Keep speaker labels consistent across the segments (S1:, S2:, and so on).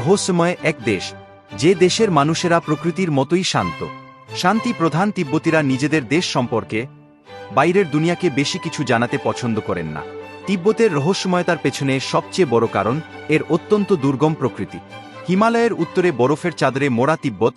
S1: রহস্যময় এক দেশ, যে দেশের মানুষেরা প্রকৃতির মতোই শান্ত। শান্তি প্রধান তিব্বতীরা নিজেদের দেশ সম্পর্কে বাইরের দুনিয়াকে বেশি কিছু জানাতে পছন্দ করেন না। তিব্বতের রহস্যময়তার পেছনে সবচেয়ে বড় কারণ এর অত্যন্ত দুর্গম প্রকৃতি। হিমালয়ের উত্তরে বরফের চাদরে মোড়া তিব্বত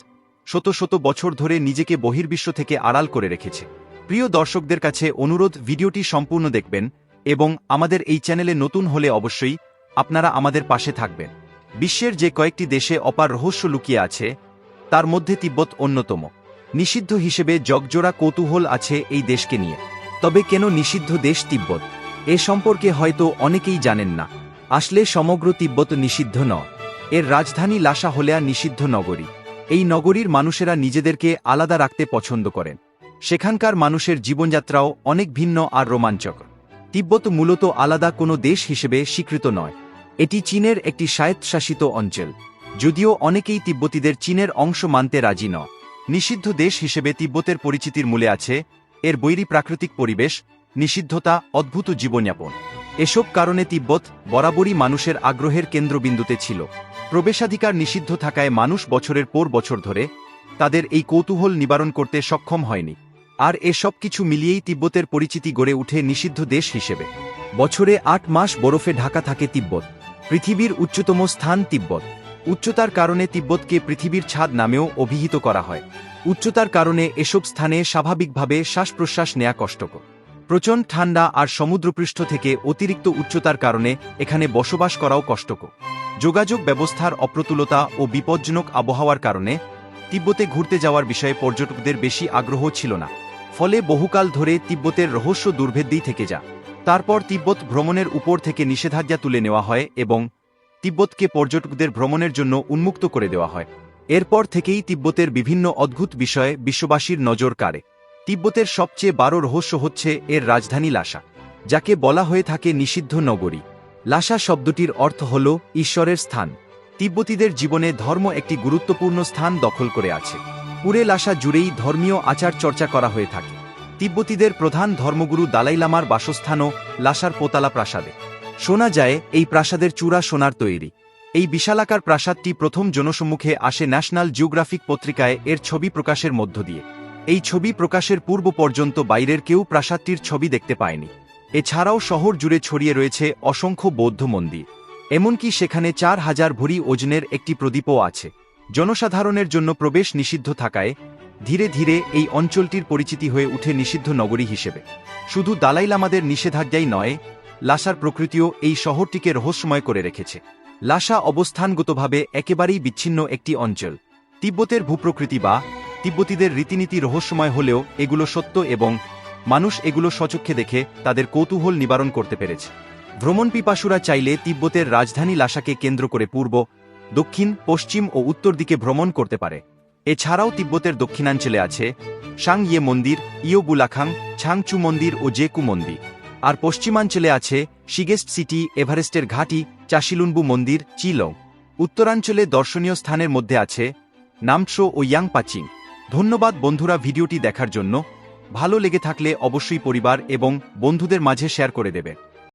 S1: শত শত বছর ধরে নিজেকে বহির্বিশ্ব থেকে আড়াল করে রেখেছে। প্রিয় দর্শকদের কাছে অনুরোধ, ভিডিওটি সম্পূর্ণ দেখবেন এবং আমাদের এই চ্যানেলে নতুন হলে অবশ্যই আপনারা আমাদের পাশে থাকবেন। বিশ্বের যে কয়েকটি দেশে অপার রহস্য লুকিয়ে আছে, তার মধ্যে তিব্বত অন্যতম। নিষিদ্ধ হিসেবে জগজোড়া কৌতূহল আছে এই দেশকে নিয়ে। তবে কেন নিষিদ্ধ দেশ তিব্বত? এ সম্পর্কে হয়তো অনেকেই জানেন না। আসলে সমগ্র তিব্বত নিষিদ্ধ ন এর রাজধানী লাসা হলেয়া নিষিদ্ধ নগরী। এই নগরীর মানুষেরা নিজেদেরকে আলাদা রাখতে পছন্দ করেন। সেখানকার মানুষের জীবনযাত্রাও অনেক ভিন্ন আর রোমাঞ্চক। তিব্বত মূলত আলাদা কোনো দেশ হিসেবে স্বীকৃত নয়। এটি চীনের একটি স্বায়ত্তশাসিত অঞ্চল। যদিও অনেকেই তিব্বতীদের চীনের অংশ মানতে রাজি ন নিষিদ্ধ দেশ হিসেবে তিব্বতের পরিচিতির মূলে আছে এর বৈরী প্রাকৃতিক পরিবেশ, নিষিদ্ধতা, অদ্ভুত জীবনযাপন। এসব কারণে তিব্বত বরাবরই মানুষের আগ্রহের কেন্দ্রবিন্দুতে ছিল। প্রবেশাধিকার নিষিদ্ধ থাকায় মানুষ বছরের পর বছর ধরে তাদের এই কৌতূহল নিবারণ করতে সক্ষম হয়নি। আর এসব কিছু মিলিয়েই তিব্বতের পরিচিতি গড়ে উঠে নিষিদ্ধ দেশ হিসেবে। বছরে আট মাস বরফে ঢাকা থাকে তিব্বত। পৃথিবীর উচ্চতম স্থান তিব্বত। উচ্চতার কারণে তিব্বতকে পৃথিবীর ছাদ নামেও অভিহিত করা হয়। উচ্চতার কারণে এসব স্থানে স্বাভাবিকভাবে শ্বাস প্রশ্বাস নেয়া কষ্টকর। প্রচণ্ড ঠান্ডা আর সমুদ্রপৃষ্ঠ থেকে অতিরিক্ত উচ্চতার কারণে এখানে বসবাস করাও কষ্টকর। যোগাযোগ ব্যবস্থার অপ্রতুলতা ও বিপজ্জনক আবহাওয়ার কারণে তিব্বতে ঘুরতে যাওয়ার বিষয়ে পর্যটকদের বেশি আগ্রহ ছিল না। ফলে বহুকাল ধরে তিব্বতের রহস্য দুর্ভেদ্যেই থেকে যা তারপর তিব্বত ভ্রমণের উপর থেকে নিষেধাজ্ঞা তুলে নেওয়া হয় এবং তিব্বতকে পর্যটকদের ভ্রমণের জন্য উন্মুক্ত করে দেওয়া হয়। এরপর থেকেই তিব্বতের বিভিন্ন অদ্ভুত বিষয়ে বিশ্ববাসীর নজর কাড়ে। তিব্বতের সবচেয়ে বারো রহস্য হচ্ছে এর রাজধানী লাসা, যাকে বলা হয়ে থাকে নিষিদ্ধ নগরী। লাসা শব্দটির অর্থ হল ঈশ্বরের স্থান। তিব্বতীদের জীবনে ধর্ম একটি গুরুত্বপূর্ণ স্থান দখল করে আছে। পুরে লাসা জুড়েই ধর্মীয় আচার চর্চা করা হয়ে থাকে। তিব্বতীদের প্রধান ধর্মগুরু দালাই লামার বাসস্থানও লাসার পোতালা প্রাসাদে। শোনা যায়, এই প্রাসাদের চূড়া সোনার তৈরি। এই বিশালাকার প্রাসাদটি প্রথম জনসম্মুখে আসে ন্যাশনাল জিওগ্রাফিক পত্রিকায় এর ছবি প্রকাশের মধ্য দিয়ে। এই ছবি প্রকাশের পূর্ব পর্যন্ত বাইরের কেউ প্রাসাদটির ছবি দেখতে পায়নি। এছাড়াও শহর জুড়ে ছড়িয়ে রয়েছে অসংখ্য বৌদ্ধ মন্দির। এমনকি সেখানে চার হাজার ভরি ওজনের একটি প্রদীপও আছে। জনসাধারণের জন্য প্রবেশ নিষিদ্ধ থাকায় ধীরে ধীরে এই অঞ্চলটির পরিচিতি হয়ে উঠে নিষিদ্ধ নগরী হিসেবে। শুধু দালাই লামাদের নিষেধাজ্ঞাই নয় লাসার প্রকৃতিও এই শহরটিকে রহস্যময় করে রেখেছে। লাসা অবস্থানগতভাবে একেবারেই বিচ্ছিন্ন একটি অঞ্চল। তিব্বতের ভূপ্রকৃতি বা তিব্বতীদের রীতিনীতি রহস্যময় হলেও এগুলো সত্য এবং মানুষ এগুলো সচক্ষে দেখে তাদের কৌতূহল নিবারণ করতে পেরেছে। ভ্রমণ পিপাসুরা চাইলে তিব্বতের রাজধানী লাসাকে কেন্দ্র করে পূর্ব, দক্ষিণ, পশ্চিম ও উত্তর দিকে ভ্রমণ করতে পারে। এছাড়াও তিব্বতের দক্ষিণাঞ্চলে আছে সাং ইয়ে মন্দির ইয়োবুলাখাং ছাংচু মন্দির ও জেকু মন্দির। আর পশ্চিমাঞ্চলে আছে শিগেস্ট সিটি এভারেস্টের ঘাটি চাশিলুনবু মন্দির, চিলং। উত্তরাঞ্চলে দর্শনীয় স্থানের মধ্যে আছে নামশো ও ইয়াং পাচিং ধন্যবাদ বন্ধুরা ভিডিওটি দেখার জন্য। ভালো লেগে থাকলে অবশ্যই পরিবার এবং বন্ধুদের মাঝে শেয়ার করে দেবে